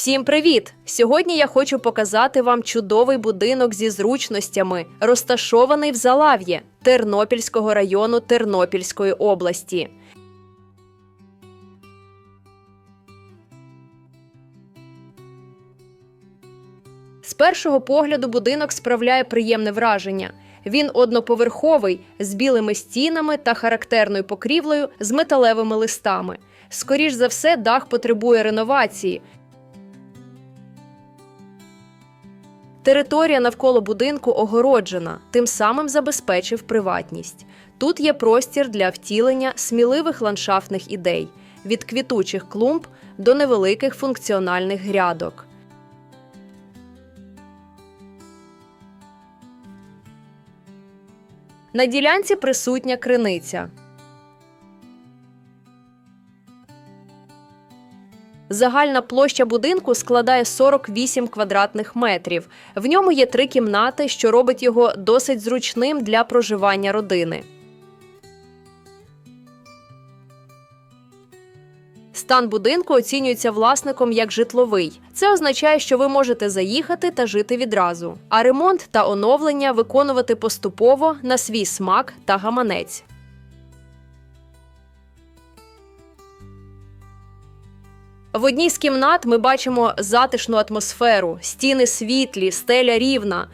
Всім привіт! Сьогодні я хочу показати вам чудовий будинок зі зручностями, розташований в Залав'ї Тернопільського району Тернопільської області. З першого погляду будинок справляє приємне враження. Він одноповерховий з білими стінами та характерною покрівлею з металевими листами. Скоріш за все, дах потребує реновації. Територія навколо будинку огороджена, тим самим забезпечив приватність. Тут є простір для втілення сміливих ландшафтних ідей від квітучих клумб до невеликих функціональних грядок. На ділянці присутня криниця. Загальна площа будинку складає 48 квадратних метрів. В ньому є три кімнати, що робить його досить зручним для проживання родини. Стан будинку оцінюється власником як житловий. Це означає, що ви можете заїхати та жити відразу, а ремонт та оновлення виконувати поступово на свій смак та гаманець. В одній з кімнат ми бачимо затишну атмосферу, стіни світлі, стеля рівна.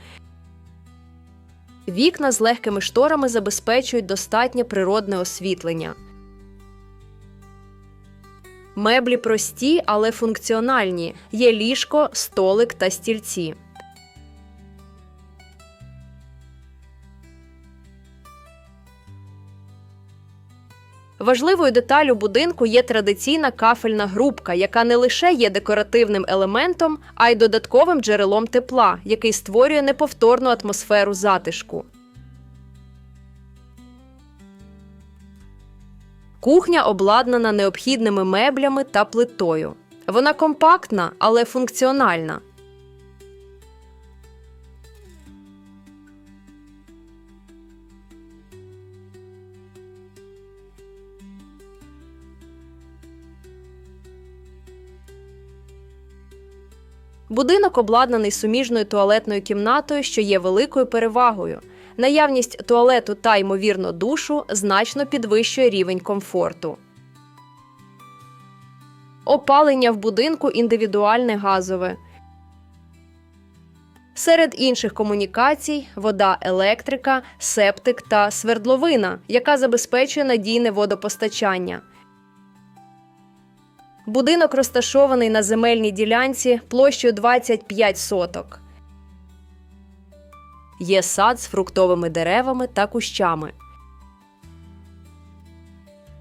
Вікна з легкими шторами забезпечують достатнє природне освітлення. Меблі прості, але функціональні. Є ліжко, столик та стільці. Важливою деталю будинку є традиційна кафельна грубка, яка не лише є декоративним елементом, а й додатковим джерелом тепла, який створює неповторну атмосферу затишку. Кухня обладнана необхідними меблями та плитою. Вона компактна, але функціональна. Будинок обладнаний суміжною туалетною кімнатою, що є великою перевагою. Наявність туалету та ймовірно душу значно підвищує рівень комфорту. Опалення в будинку індивідуальне газове. Серед інших комунікацій вода, електрика, септик та свердловина, яка забезпечує надійне водопостачання. Будинок розташований на земельній ділянці площею 25 соток. Є сад з фруктовими деревами та кущами.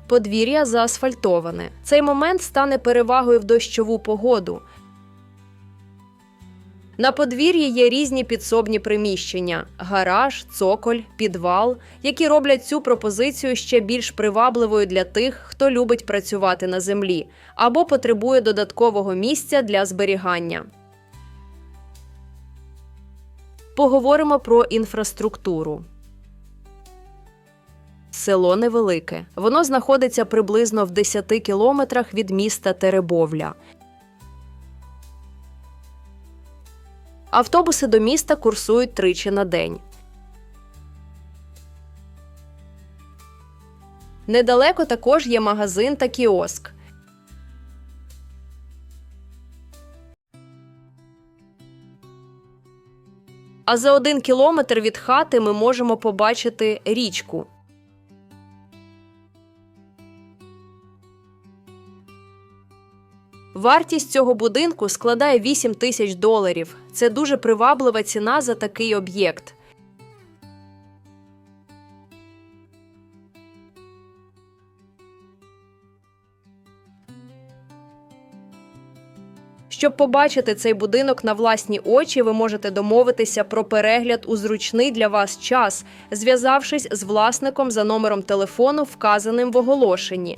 Подвір'я заасфальтоване. Цей момент стане перевагою в дощову погоду. На подвір'ї є різні підсобні приміщення: гараж, цоколь, підвал, які роблять цю пропозицію ще більш привабливою для тих, хто любить працювати на землі або потребує додаткового місця для зберігання. Поговоримо про інфраструктуру. Село невелике. Воно знаходиться приблизно в 10 кілометрах від міста Теребовля. Автобуси до міста курсують тричі на день. Недалеко також є магазин та кіоск. А за один кілометр від хати ми можемо побачити річку. Вартість цього будинку складає 8 тисяч доларів. Це дуже приваблива ціна за такий об'єкт. Щоб побачити цей будинок на власні очі, ви можете домовитися про перегляд у зручний для вас час, зв'язавшись з власником за номером телефону, вказаним в оголошенні.